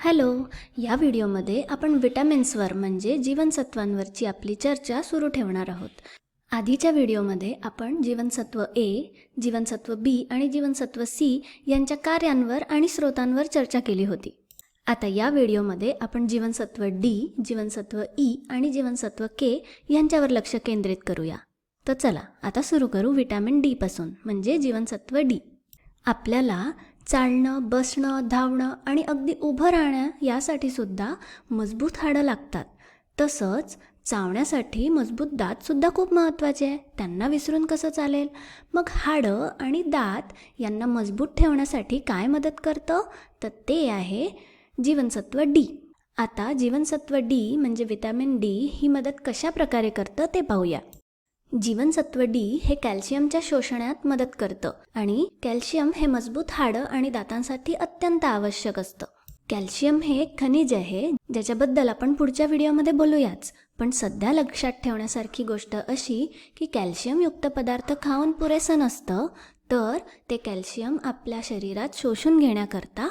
Hello या व्हिडिओमध्ये आपण विटॅमिन्सवर म्हणजे जीवनसत्वांवरची आपली चर्चा सुरू ठेवणार आहोत. आधीच्या व्हिडिओमध्ये आपण जीवनसत्व ए जीवनसत्व बी आणि जीवनसत्व सी यांच्या कार्यांवर आणि स्रोतांवर चर्चा केली होती. आता या व्हिडिओमध्ये आपण जीवनसत्व डी जीवनसत्व ई आणि जीवनसत्व के यांच्यावर लक्ष केंद्रित करूया. तर चला आता सुरू करू विटॅमिन डी पासून म्हणजे जीवनसत्व डी आपल्याला चालणं बसणं धावणं आणि अगदी उभं राहणं यासाठी सुद्धा मजबूत हाडं लागतात. तसंच चावण्यासाठी मजबूत दातसुद्धा खूप महत्त्वाचे आहे. त्यांना विसरून कसं चालेल? मग हाडं आणि दात यांना मजबूत ठेवण्यासाठी काय मदत करतं? तर ते आहे जीवनसत्व डी आता जीवनसत्व डी म्हणजे विटॅमिन डी ही मदत कशा प्रकारे करतं ते पाहूया. जीवनसत्व डी हे कॅल्शियमच्या शोषणात मदत करतं आणि कॅल्शियम हे मजबूत हाडं आणि दातांसाठी अत्यंत आवश्यक असतं. कॅल्शियम हे एक खनिज आहे ज्याच्याबद्दल आपण पुढच्या व्हिडिओमध्ये बोलूयाच. पण सध्या लक्षात ठेवण्यासारखी गोष्ट अशी की कॅल्शियमयुक्त पदार्थ खाऊन पुरेसं नसतं तर ते कॅल्शियम आपल्या शरीरात शोषून घेण्याकरता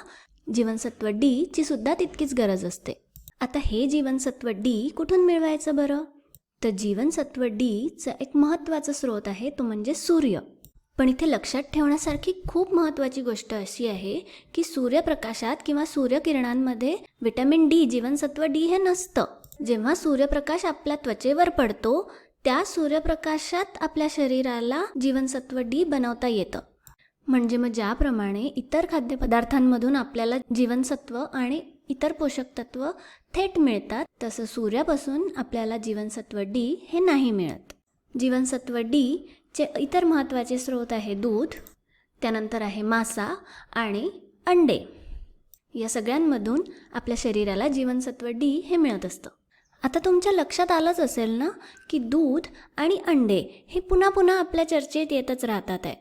जीवनसत्व डी ची सुद्धा तितकीच गरज असते. आता हे जीवनसत्व डी कुठून मिळवायचं बरं? तर जीवनसत्व डीचा एक महत्त्वाचा स्रोत आहे तो म्हणजे सूर्य. पण इथे लक्षात ठेवण्यासारखी खूप महत्त्वाची गोष्ट अशी आहे की सूर्यप्रकाशात किंवा सूर्यकिरणांमध्ये विटॅमिन डी जीवनसत्व डी हे नसतं. जेव्हा सूर्यप्रकाश आपल्या त्वचेवर पडतो त्या सूर्यप्रकाशात आपल्या शरीराला जीवनसत्व डी बनवता येतं. म्हणजे मग ज्याप्रमाणे इतर खाद्यपदार्थांमधून आपल्याला जीवनसत्व आणि इतर पोषक तत्व थेट मिळतात तसं सूर्यापासून आपल्याला जीवनसत्व डी हे नाही मिळत. जीवनसत्व डी चे इतर महत्त्वाचे स्रोत आहे दूध त्यानंतर आहे मासा आणि अंडे. या सगळ्यांमधून आपल्या शरीराला जीवनसत्व डी हे मिळत असतं. आता तुमच्या लक्षात आलंच असेल ना की दूध आणि अंडे हे पुन्हा पुन्हा आपल्या चर्चेत येतच राहतात आहे.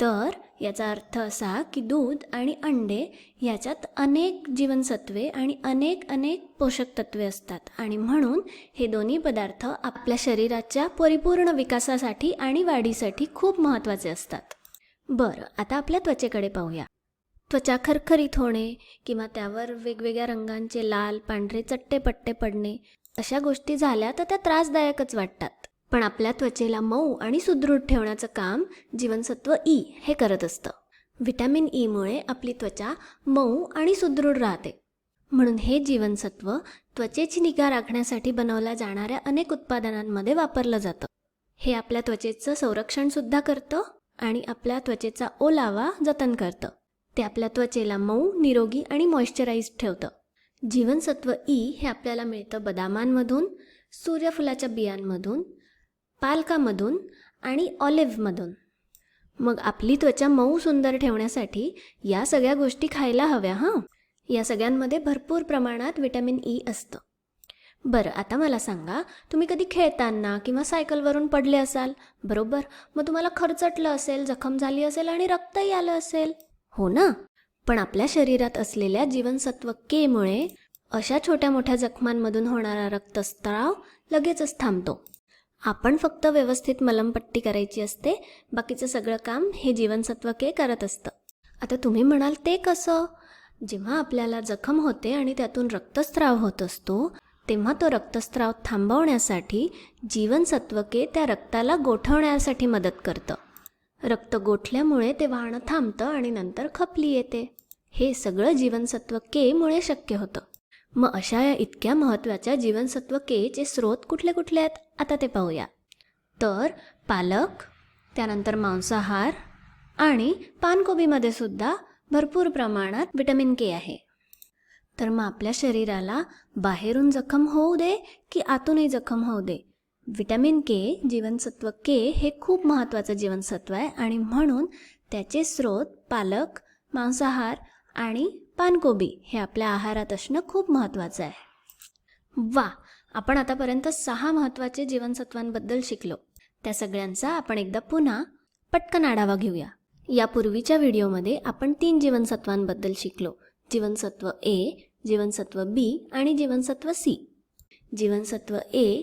तर याचा अर्थ असा की दूध आणि अंडे याच्यात अनेक जीवनसत्वे आणि अनेक अनेक पोषक तत्वे असतात. आणि म्हणून हे दोन्ही पदार्थ आपल्या शरीराच्या परिपूर्ण विकासासाठी आणि वाढीसाठी खूप महत्त्वाचे असतात. बरं आता आपल्या त्वचेकडे पाहूया. त्वचा खरखरीत होणे किंवा त्यावर वेगवेगळ्या रंगांचे लाल पांढरे चट्टे पट्टे पडणे अशा गोष्टी झाल्या तर त्या त्रासदायकच वाटतात. पण आपल्या त्वचेला मऊ आणि सुदृढ ठेवण्याचं काम जीवनसत्व ई हे करत असतं. व्हिटॅमिन ईमुळे आपली त्वचा मऊ आणि सुदृढ राहते. म्हणून हे जीवनसत्व त्वचेची निगा राखण्यासाठी बनवल्या जाणाऱ्या अनेक उत्पादनांमध्ये वापरलं जातं. हे आपल्या त्वचेचं संरक्षणसुद्धा करतं आणि आपल्या त्वचेचा ओलावा जतन करतं. ते आपल्या त्वचेला मऊ निरोगी आणि मॉइश्चराईज ठेवतं. जीवनसत्व ई हे आपल्याला मिळतं बदामांमधून सूर्यफुलाच्या बियांमधून पालकामधून आणि ऑलिव्हमधून. मग आपली त्वचा मऊ सुंदर ठेवण्यासाठी या सगळ्या गोष्टी खायला हव्या हां? या सगळ्यांमध्ये भरपूर प्रमाणात विटॅमिन ई असतं. बरं आता मला सांगा तुम्ही कधी खेळताना किंवा सायकलवरून पडले असाल? बरोबर? मग तुम्हाला खरचटलं असेल जखम झाली असेल आणि रक्तही आलं असेल. हो ना? पण आपल्या शरीरात असलेल्या जीवनसत्व केमुळे अशा छोट्या मोठ्या जखमांमधून होणारा रक्तस्त्राव लगेचच थांबतो. आपण फक्त व्यवस्थित मलमपट्टी करायची असते बाकीचं सगळं काम हे जीवनसत्व के करत असतं. आता तुम्ही म्हणाल ते कसं? जेव्हा आपल्याला जखम होते आणि त्यातून रक्तस्राव होत असतो तेव्हा तो रक्तस्राव थांबवण्यासाठी जीवनसत्वके त्या रक्ताला गोठवण्यासाठी मदत करतं. रक्त गोठल्यामुळे ते वाहणं थांबतं आणि नंतर खपली येते. हे सगळं जीवनसत्व केमुळे शक्य होतं. मग अशा या इतक्या महत्त्वाच्या जीवनसत्व केचे स्रोत कुठले कुठले आहेत? आता ते पाहूया. तर पालक त्यानंतर मांसाहार आणि पानकोबीमध्ये सुद्धा भरपूर प्रमाणात विटॅमिन के आहे. तर मग आपल्या शरीराला बाहेरून जखम होऊ दे की आतूनही जखम होऊ दे? विटॅमिन के जीवनसत्व के हे खूप महत्त्वाचं जीवनसत्व आहे आणि म्हणून त्याचे स्रोत पालक मांसाहार आणि पानकोबी हे आपल्या आहारात असणं खूप महत्त्वाचं आहे. वा आपण आतापर्यंत सहा महत्त्वाचे जीवनसत्वांबद्दल शिकलो. त्या सगळ्यांचा आपण एकदा पुन्हा पटकन आढावा घेऊया. यापूर्वीच्या व्हिडिओमध्ये आपण तीन जीवनसत्वांबद्दल शिकलो. जीवनसत्व ए जीवनसत्व बी आणि जीवनसत्व सी. जीवनसत्व ए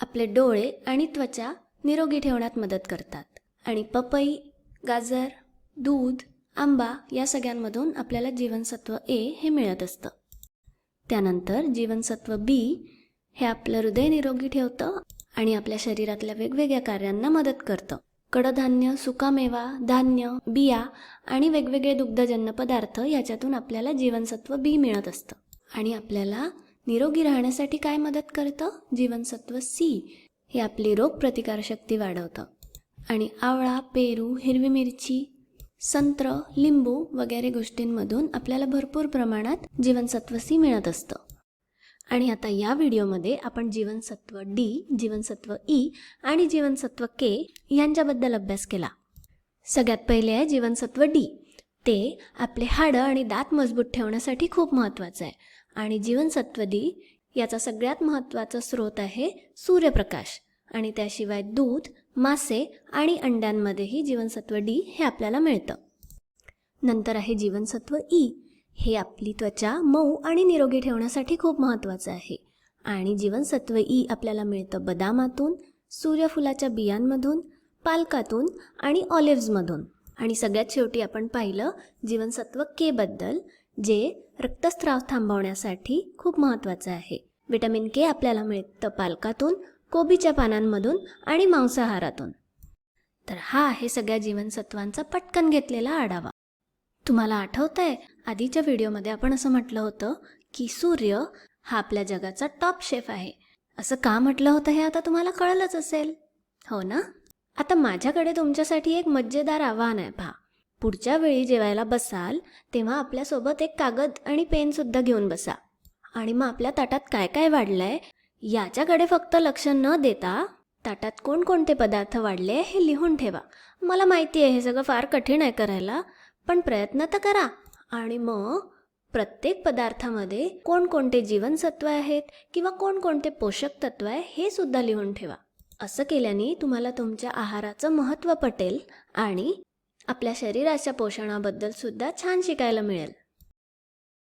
आपले डोळे आणि त्वचा निरोगी ठेवण्यात मदत करतात. आणि पपई गाजर दूध आंबा या सगळ्यांमधून आपल्याला जीवनसत्व ए हे मिळत असतं. त्यानंतर जीवनसत्व बी हे आपलं हृदय निरोगी ठेवतं आणि आपल्या शरीरातल्या वेगवेगळ्या कार्यांना मदत करतं. कडधान्य सुकामेवा धान्य बिया आणि वेगवेगळे दुग्धजन्य पदार्थ याच्यातून आपल्याला जीवनसत्व बी मिळत असतं. आणि आपल्याला निरोगी राहण्यासाठी काय मदत करतं? जीवनसत्व सी हे आपली रोगप्रतिकारशक्ती वाढवतं. आणि आवळा पेरू हिरवी मिरची संत्र लिंबू वगैरे गोष्टींमधून आपल्याला भरपूर प्रमाणात जीवनसत्व सी मिळत असतं. आणि आता या व्हिडिओमध्ये आपण जीवनसत्व डी जीवनसत्व ई आणि जीवनसत्व के यांच्याबद्दल अभ्यास केला. सगळ्यात पहिले आहे जीवनसत्व डी ते आपले हाडं आणि दात मजबूत ठेवण्यासाठी खूप महत्त्वाचं आहे. आणि जीवनसत्व डी याचा सगळ्यात महत्त्वाचा स्रोत आहे सूर्यप्रकाश. आणि त्याशिवाय दूध मासे आणि अंड्यांमध्येही जीवनसत्व डी हे आपल्याला मिळतं. नंतर आहे जीवनसत्व ई. हे आपली त्वचा मऊ आणि निरोगी ठेवण्यासाठी खूप महत्त्वाचं आहे. आणि जीवनसत्व ई आपल्याला मिळतं बदामातून सूर्यफुलाच्या बियांमधून पालकातून आणि ऑलिव्हजमधून. आणि सगळ्यात शेवटी आपण पाहिलं जीवनसत्व केबद्दल जे रक्तस्राव थांबवण्यासाठी खूप महत्त्वाचं आहे. विटॅमिन के आपल्याला मिळतं पालकातून कोबीच्या पानांमधून आणि मांसाहारातून. तर हा आहे सगळ्या जीवनसत्वांचा पटकन घेतलेला आढावा. तुम्हाला आठवतं आहे आधीच्या व्हिडिओमध्ये आपण असं म्हटलं होतं की सूर्य हा आपल्या जगाचा टॉप शेफ आहे. असं का म्हटलं होतं हे आता तुम्हाला कळलंच असेल. हो ना? आता माझ्याकडे तुमच्यासाठी एक मज्जेदार आव्हान आहे पहा. पुढच्या वेळी जेवायला बसाल तेव्हा आपल्यासोबत एक कागद आणि पेनसुद्धा घेऊन बसा. आणि मग आपल्या ताटात काय काय वाढलंय याच्याकडे फक्त लक्ष न देता ताटात कोणकोणते पदार्थ वाढले हे लिहून ठेवा. मला माहिती आहे हे सगळं फार कठीण आहे करायला पण प्रयत्न तर करा. आणि मग प्रत्येक पदार्थामध्ये कोणकोणते जीवनसत्व आहेत किंवा कोणकोणते पोषक तत्व आहे हे सुद्धा लिहून ठेवा. असं केल्याने तुम्हाला तुमच्या आहाराचं महत्त्व पटेल आणि आपल्या शरीराच्या पोषणाबद्दल सुद्धा छान शिकायला मिळेल.